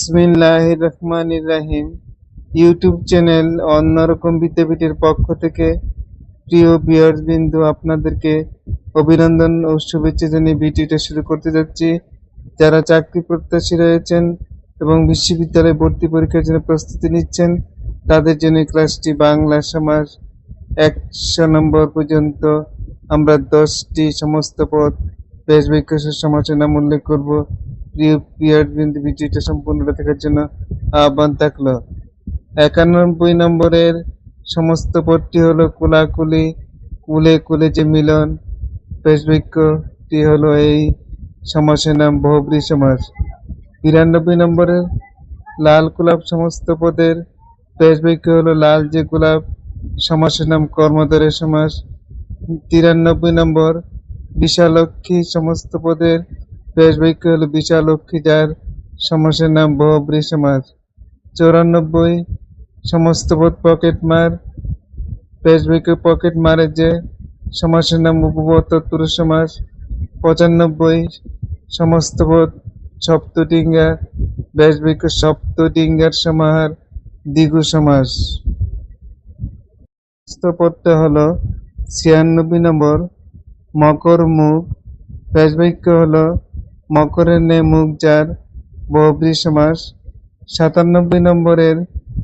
বিসমিল্লাহ রহমান রাহিম YouTube channel অন্যরকম বিদ্যাপীঠের পক্ষ থেকে প্রিয় বিয়ার বিন্দু আপনাদেরকে অভিনন্দন ও শুভেচ্ছা জানিয়ে ভিডিওটা শুরু করতে যাচ্ছি। যারা চাকরি প্রত্যাশী রয়েছেন এবং বিশ্ববিদ্যালয়ে ভর্তি পরীক্ষার জন্য প্রস্তুতি নিচ্ছেন, তাদের জন্য ক্লাসটি বাংলা সমাজ একশো নম্বর পর্যন্ত আমরা দশটি সমস্ত পদ বেশ বিজ্ঞাসের সমাজের উল্লেখ করব। পিয়ার ভিডিওটা সম্পূর্ণ দেখার জন্য আহ্বান থাকল। একানব্বই নম্বরের সমস্ত পদটি হলো কুলাকুলি, কুলে কুলে যে মিলন বেশ বাক্যটি হলো এই সমাসের নাম, বহুব্রী সমাস। বিরানব্বই নম্বরের লাল গোলাপ সমস্ত পদের বেশ বাক্য হলো লাল যে গোলাপ, সমাসের নাম কর্মধারের সমাস। তিরানব্বই নম্বর বিশালক্ষী সমস্ত পদের বেশ বাক্য হলো বিশালক্ষী যার সমাসের নাম বহুব্রী সমাজ চৌরানব্বই, সমস্ত পদ পকেট মার। বেশ পকেট মারে যে সমাসের নাম উপপদ তৎপুরুষ সমাজ পঁচানব্বই, সমস্ত পদ সপ্তডিঙ্গা। বেশ বাক্য সপ্তডিঙ্গার সমাহার দ্বিগু সমস্ত পদটা হলো ছিয়ানব্বই নম্বর, মকর মুখ। বেশ বাক্য হলো মকরের নে মুখ যার বহুব্রী সমাস সাতানব্বই নম্বরের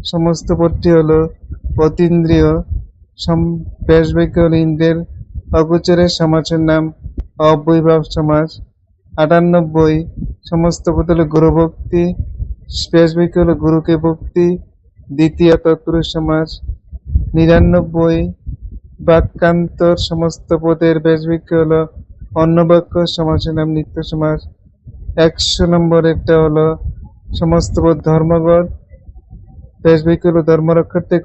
সমস্ত পদটি হলো অতীন্দ্রিয় বেশ ইন্দ্রের অগোচরের সমাসের নাম অবৈভাব সমাস, আটানব্বই সমস্ত পদ হলো গুরুভক্তি বেশ বাক্য হলো গুরুকে ভক্তি, দ্বিতীয় তৎপুরুষ সমাস, নিরানব্বই বাক্যান্তর সমস্ত পদের বেশ বাক্য হলো অন্য বাক্য সমাসের নাম নিত্য সমাস। একশো নম্বর একটা হলো সমস্ত ধর্মগড় দেশ হলো ধর্ম রক্ষার্থে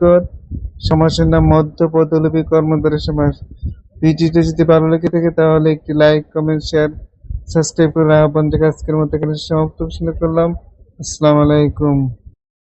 সমাজের নাম মধ্য পদলবী কর্মধারে সমাজ। ভিডিওটি যদি ভালো লেগে থাকে তাহলে একটি লাইক কমেন্ট শেয়ার সাবস্ক্রাইব করে আহ্বান থেকে আজকের মতো এখানে সমাপ্ত করলাম। আসসালামু আলাইকুম।